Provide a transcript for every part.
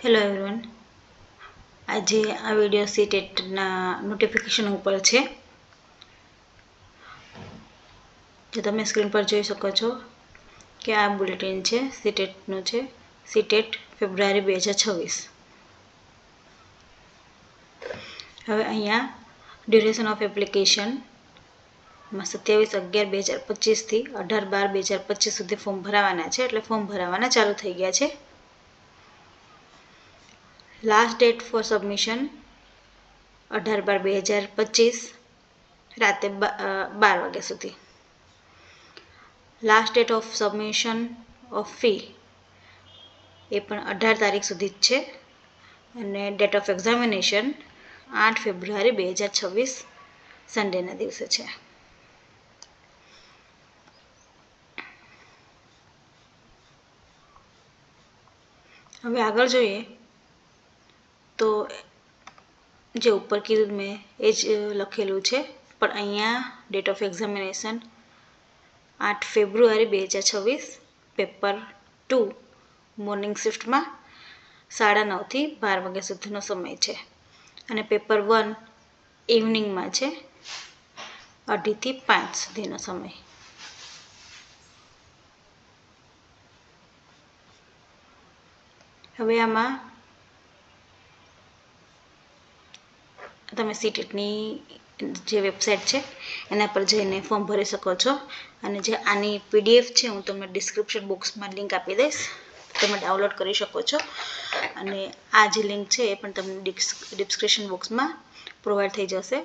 Hello everyone આજે આ video સીટેટના notification ઉપર છે. જે તમે સ્ક્રીન પર જોઈ શકો છો કે આ બુલેટિન છે સીટેટનું છે. સીટેટ ફેબ્રુઆરી બે હજાર છવ્વીસ. હવે અહીંયા ડ્યુરેશન ઓફ એપ્લિકેશનમાં સત્યાવીસ અગિયાર બે હજાર પચીસથી અઢાર બાર બે હજાર પચીસ સુધી ફોર્મ ભરાવાના છે. એટલે ફોર્મ ભરાવાના ચાલુ થઈ ગયા છે. લાસ્ટ ડેટ ફોર સબમિશન અઢાર બાર બે હજાર પચીસ, રાતે બાર વાગ્યા સુધી. Last date of submission of fee એ પણ અઢાર તારીખ સુધી જ છે. અને ડેટ ઓફ એક્ઝામિનેશન આઠ ફેબ્રુઆરી બે હજાર છવ્વીસ સન્ડેના દિવસે છે. હવે આગળ જોઈએ તો જે ઉપર કીધું મેં, એ જ લખેલું છે. પણ અહીંયા ડેટ ઓફ એક્ઝામિનેશન આઠ ફેબ્રુઆરી બે હજાર છવ્વીસ પેપર ટુ મોર્નિંગ શિફ્ટમાં સાડા નવથી બાર વાગ્યા સુધીનો સમય છે. અને પેપર વન ઇવનિંગમાં છે અઢીથી પાંચ સુધીનો સમય. હવે આમાં તમે સીટેટની જે વેબસાઇટ છે, એના પર જઈને ફોર્મ ભરી શકો છો. અને જે આની પીડીએફ છે, હું તમને ડિસ્ક્રિપ્શન બોક્સમાં લિંક આપી દઈશ. તમે ડાઉનલોડ કરી શકો છો. અને આ જે લિંક છે, એ પણ તમને ડિસ્ક્રિપ્શન બોક્સમાં પ્રોવાઈડ થઈ જશે.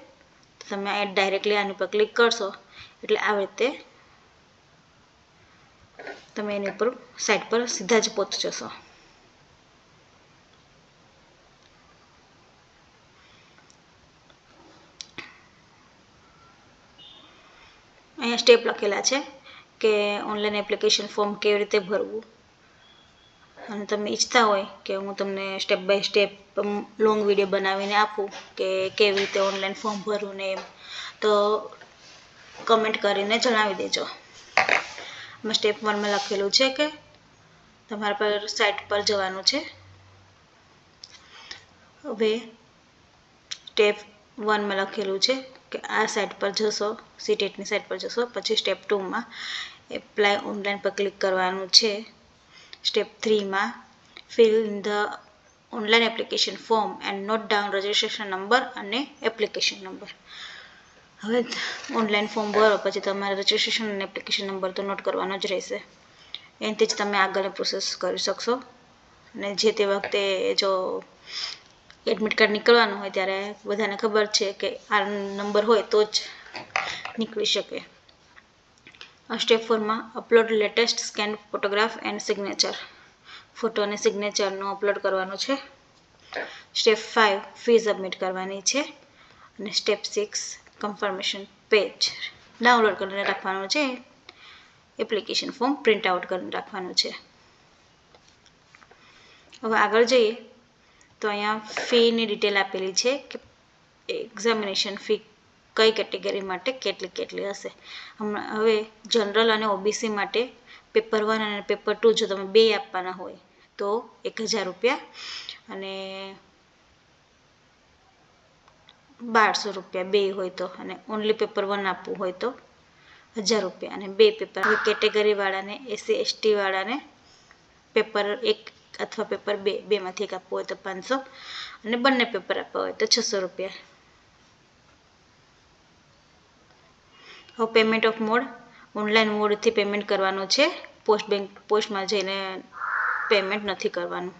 તમે ડાયરેક્ટલી આની પર ક્લિક કરશો, એટલે આવી રીતે તમે એની ઉપર સાઇટ પર સીધા જ પહોંચી જશો. અહીંયા સ્ટેપ લખેલા છે કે ઓનલાઈન એપ્લિકેશન ફોર્મ કેવી રીતે ભરવું. અને તમે ઈચ્છતા હોય કે હું તમને step by step long video બનાવીને આપું કે કેવી રીતે ઓનલાઈન ફોર્મ ભરવું ને એમ, તો કમેન્ટ કરીને જણાવી દેજો. મેં સ્ટેપ વનમાં લખેલું છે કે તમારા પર સાઇટ પર જવાનું છે. હવે સ્ટેપ વનમાં લખેલું છે કે આ સાઇટ પર જશો સીટેટની સાઇટ પર જશો, પછી સ્ટેપ ટુમાં એપ્લાય ઓનલાઈન પર ક્લિક કરવાનું છે. Step થ્રીમાં fill in the online application form and note down registration number અને એપ્લિકેશન નંબર હવે ઓનલાઈન ફોર્મ ભરો, પછી તમારે રજિસ્ટ્રેશન અને એપ્લિકેશન નંબર તો નોટ કરવાનો જ રહેશે. એનાથી જ તમે આગળની પ્રોસેસ કરી શકશો. અને જે તે વખતે જો એડમિટ કાર્ડ નીકળવાનું હોય ત્યારે બધાને ખબર છે કે આ નંબર હોય તો જ નીકળી શકે. Step ફોરમાં upload latest scan photograph and signature photo અને સિગ્નેચરનું અપલોડ કરવાનું છે. સ્ટેપ ફાઇવ ફી સબમિટ કરવાની છે. અને step six confirmation page download કરીને રાખવાનું છે. એપ્લિકેશન ફોર્મ પ્રિન્ટ આઉટ કરીને રાખવાનું છે. હવે આગળ જઈએ. તો અહીંયા ફીની ડિટેલ આપેલી છે કે એક્ઝામિનેશન ફી કઈ કેટેગરી માટે કેટલી કેટલી હશે. હમણાં હવે જનરલ અને ઓબીસી માટે પેપર વન અને પેપર ટુ જો તમે બે આપવાના હોય તો એક હજાર રૂપિયા અને બારસો રૂપિયા બે હોય તો અને ઓનલી પેપર વન આપવું હોય તો હજાર રૂપિયા અને બે પેપર કેટેગરીવાળાને એસસી એસટીવાળાને પેપર એક અથવા પેપર બે, બેમાંથી એક આપવું હોય તો પાંચસો અને બંને પેપર આપવા હોય તો છસો રૂપિયા. હવે પેમેન્ટ ઓફ મોડ ઓનલાઈન મોડથી પેમેન્ટ કરવાનું છે. પોસ્ટ બેંક પોસ્ટમાં જઈને પેમેન્ટ નથી કરવાનું.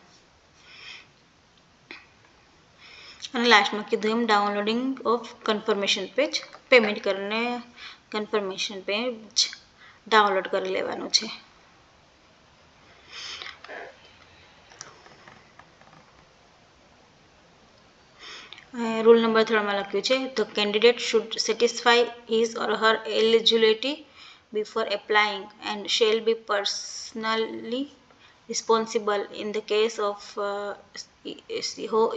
અને લાસ્ટમાં કીધું એમ downloading of confirmation page payment કરીને કન્ફર્મેશન પેજ ડાઉનલોડ કરી લેવાનું છે. રૂલ નંબર ત્રણમાં લખ્યું છે the candidate should satisfy his or her eligibility before applying and shall be personally responsible in the case of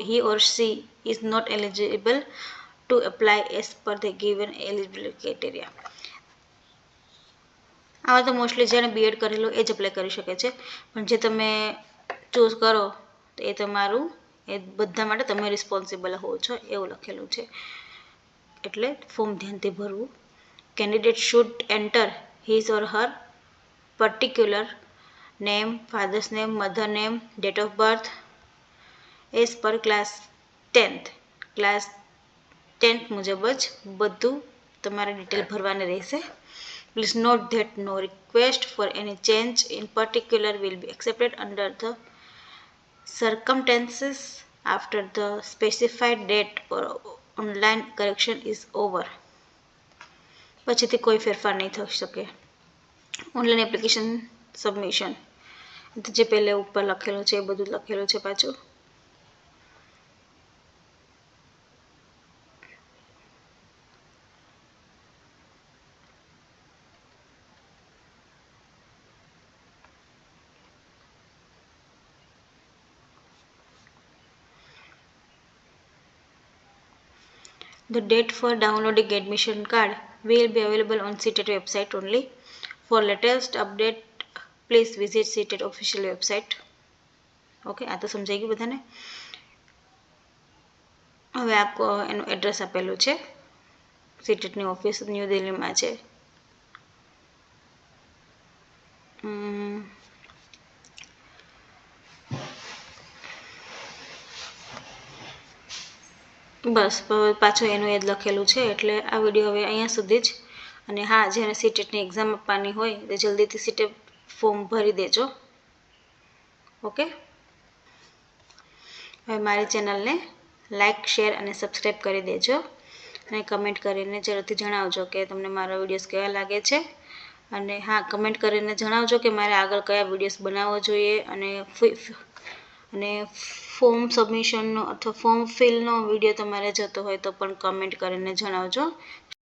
he or she is not eligible to apply as per the given eligibility criteria. આમાં તો mostly જેણે B Ed કરેલું એ જ apply કરી શકે છે. પણ જે તમે ચૂઝ કરો, તો એ તમારું એ બધા માટે તમે રિસ્પોન્સિબલ હો છો એવું લખેલું છે. એટલે ફોર્મ ધ્યાનથી ભરવું. Candidate should enter his or her particular name father's name mother name date of birth as per class tenth class tenth મુજબ જ બધું તમારે ડિટેલ ભરવાની રહેશે. Please note that no request for any change in particular will be accepted under the circumstances after the specified date or online correction is over પછીથી કોઈ ફેરફાર નહીં થઈ શકે ઓનલાઈન એપ્લિકેશન સબમિશન જે પહેલે ઉપર લખેલું છે એ બધું લખેલું છે પાછું The date for downloading admission card will be available on CTET website only. For latest update, please visit CTET official website. Okay આ તો સમજાઈ ગયું બધાને હવે આપકો એનું એડ્રેસ આપેલું છે સીટેટની ઓફિસ ન્યૂ દિલ્હીમાં છે બસ પાછું એનું એ જ લખેલું છે, એટલે આ વીડિયો હવે અહીંયા સુધી જ. અને હા જેને સીટેટની એક્ઝામ આપવાની હોય, તે જલ્દીથી સીટેટ ફોર્મ ભરી દેજો. ઓકે હવે મારી ચેનલને લાઇક શેર અને સબસ્ક્રાઈબ કરી દેજો. અને કમેન્ટ કરીને જરૂરથી જણાવજો કે તમને મારા વિડીયોઝ કેવા લાગે છે. અને હા કમેન્ટ કરીને જણાવજો કે મારે આગળ કયા વિડીયોઝ બનાવવો જોઈએ અને અને ફોર્મ સબમિશનનો અથવા ફોર્મ ફિલનો વીડિયો તમારે જતો હોય તો પણ કમેન્ટ કરીને જણાવજો.